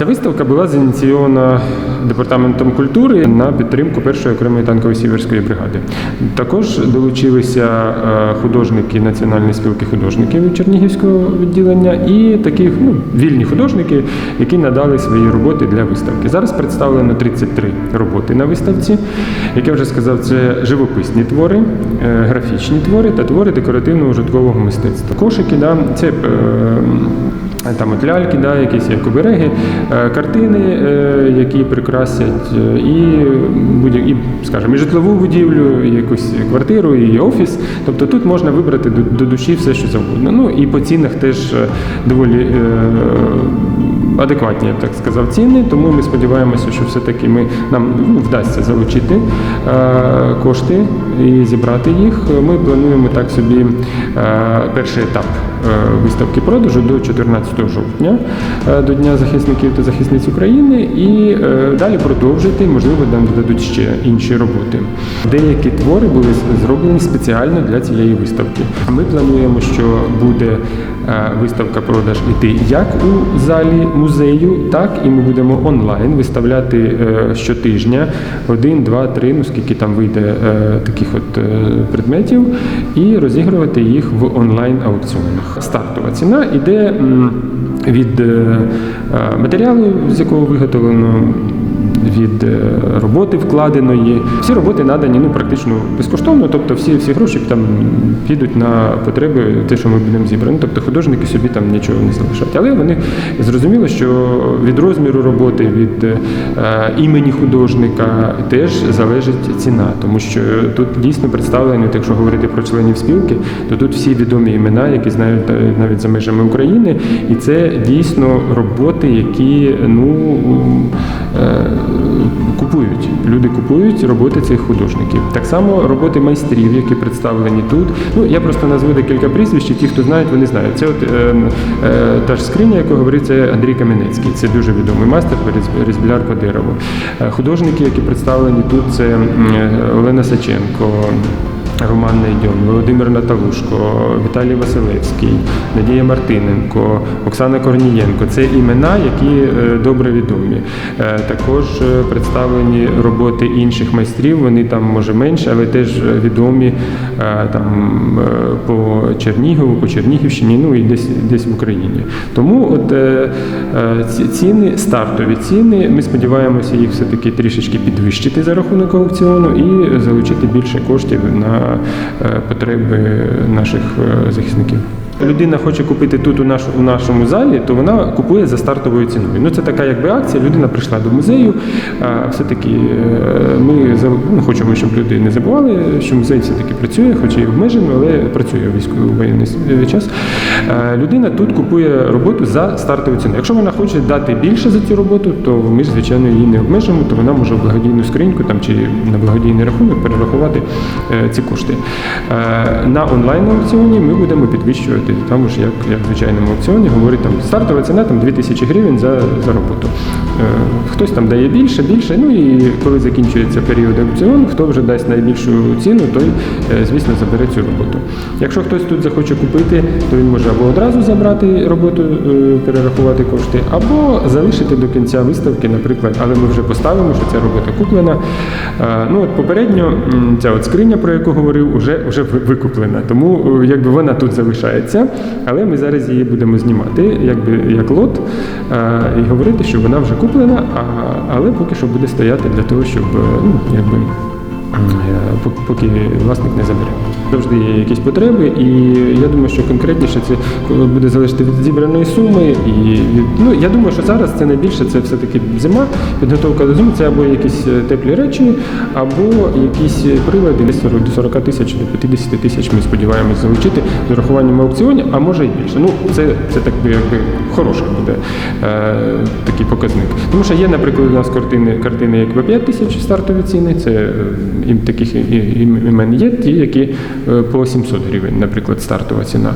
Ця виставка була зініційована департаментом культури на підтримку першої окремої танкової сіверської бригади. Також долучилися е, художники Національної спілки художників Чернігівського відділення і такі ну, вільні художники, які надали свої роботи для виставки. Зараз представлено 33 роботи на виставці. Як я вже сказав, це живописні твори, е, графічні твори та твори декоративно-ужиткового мистецтва. Кошики, да, це е, там от ляльки, да, якісь як обереги, е, картини, е, які прикрасять е, і, і, скажімо, і житлову будівлю, і якусь квартиру, і офіс. Тобто тут можна вибрати до, душі все, що завгодно. Ну і по цінах теж е, доволі е, адекватні, я б так сказав, ціни. Тому ми сподіваємося, що все-таки ми, нам ну, вдасться залучити е, кошти і зібрати їх. Ми плануємо так собі е, перший етап е, виставки продажу до 14 жовтня, е, до Дня захисників та захисниць України, і е, далі продовжити, можливо, нам додадуть ще інші роботи. Деякі твори були зроблені спеціально для цієї виставки. Ми плануємо, що буде е, виставка продаж іти як у залі музею, так і ми будемо онлайн виставляти е, щотижня один, два, три, ну скільки там вийде е, таких от е, предметів, і розігрувати їх в онлайн аукціонах. Стартова ціна іде від матеріалу, з якого виготовлено від е, роботи вкладеної. Всі роботи надані ну, практично безкоштовно, тобто всі, всі гроші там підуть на потреби, те, що ми будемо зібрані. Тобто художники собі там нічого не залишають. Але вони зрозуміли, що від розміру роботи, від е, імені художника теж залежить ціна, тому що тут дійсно представлені, якщо говорити про членів спілки, то тут всі відомі імена, які знають е, навіть за межами України, і це дійсно роботи, які ну. Е, Купують люди купують роботи цих художників. Так само роботи майстрів, які представлені тут. Ну я просто назву декілька прізвищ. і Ті, хто знають, вони знають. Це от е, е, та ж скриня, яку говорить, це Андрій Кам'янецький. Це дуже відомий майстер різ- різбляр по дереву. Художники, які представлені тут, це е, Олена Саченко. Роман Найдьон, Володимир Наталушко, Віталій Василевський, Надія Мартиненко, Оксана Корнієнко це імена, які е, добре відомі. Е, Також е, представлені роботи інших майстрів. Вони там може менше, але теж відомі там по Чернігову, по Чернігівщині, ну і десь десь в Україні. Тому от ці ціни, стартові ціни. Ми сподіваємося їх все таки трішечки підвищити за рахунок аукціону і залучити більше коштів на потреби наших е, захисників. Людина хоче купити тут у, наш, у нашому залі, то вона купує за стартовою ціною. Ну це така якби акція. Людина прийшла до музею. А все-таки е, ми ну, хочемо, щоб люди не забували, що музей все-таки працює, хоч і обмежено, але працює військовий воєнний е, час. Е, Людина тут купує роботу за стартовою ціною. Якщо вона хоче дати більше за цю роботу, то ми звичайно її не обмежимо, то вона може в благодійну скриньку там чи на благодійний рахунок перерахувати ці кошти. На онлайн аукціоні ми будемо підвищувати там ж як, як в звичайному аукціоні. Говорить там стартова ціна там 2000 гривень за, за роботу. Е, Хтось там дає більше, більше. Ну і коли закінчується період аукціону, хто вже дасть найбільшу ціну, той, е, звісно, забере цю роботу. Якщо хтось тут захоче купити, то він може або одразу забрати роботу, е, перерахувати кошти, або залишити до кінця виставки, наприклад, але ми вже поставимо, що ця робота куплена. Ну от попередньо ця от скриня, про яку говорив, вже, вже викуплена. Тому якби вона тут залишається, але ми зараз її будемо знімати, якби як лот, і говорити, що вона вже куплена, а, але поки що буде стояти для того, щоб е, ну, якби. Е, пок- поки власник не забере. Завжди є якісь потреби, і я думаю, що конкретніше це буде залежати від зібраної суми. І від, ну, я думаю, що зараз це найбільше це все-таки зима, підготовка до зими, це або якісь е, теплі речі, або якісь прилади десь 40 до 40 тисяч до 50 тисяч ми сподіваємося залучити з урахуванням аукціонів, а може і більше. Ну, це, це так би якби хороший буде е, такий показник. Тому що є, наприклад, у нас картини, картини як по 5 тисяч стартові ціни, це е, і таких і- і- імен є, ті, які е, по 700 гривень, наприклад, стартова ціна.